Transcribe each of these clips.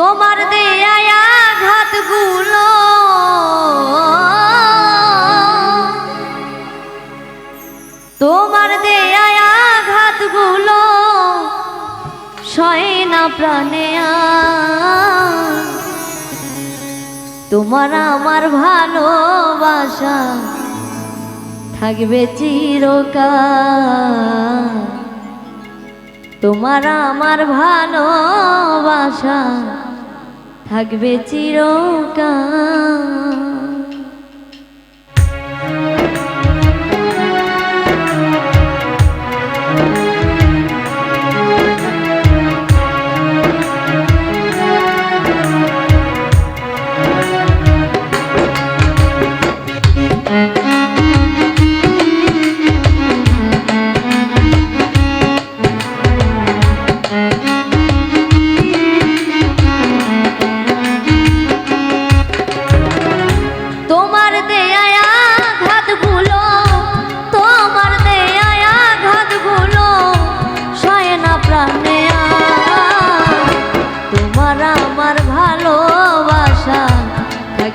তোমার দেয়া গুলো তোমার দেয়া গুলো সয় না প্রাণে তোমার আমার ভালোবাসা থাকবে চিরকাল। তোমার আমার ভালোবাসা থাকবে চিরকাল।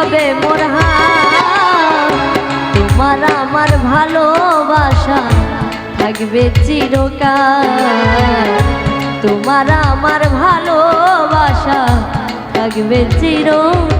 হবে মোরহা তোমার আমার ভালোবাসা থাকবে চিরকাল। তোমার আমার ভালোবাসা থাকবে চিরকাল।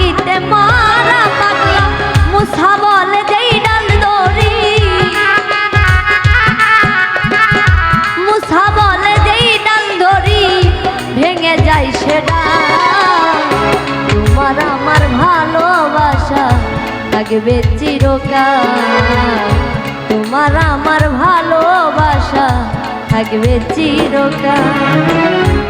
ফাঁকিতে মারা পাগলা, মুসা বলে যেই ডান দড়ি। মুসা বলে যেই ডান দড়ি, ভেঙে যায় সেটা তোমার আমার ভালোবাসা থাকবে চিরকাল। তোমার আমার ভালোবাসা থাকবে চিরকাল।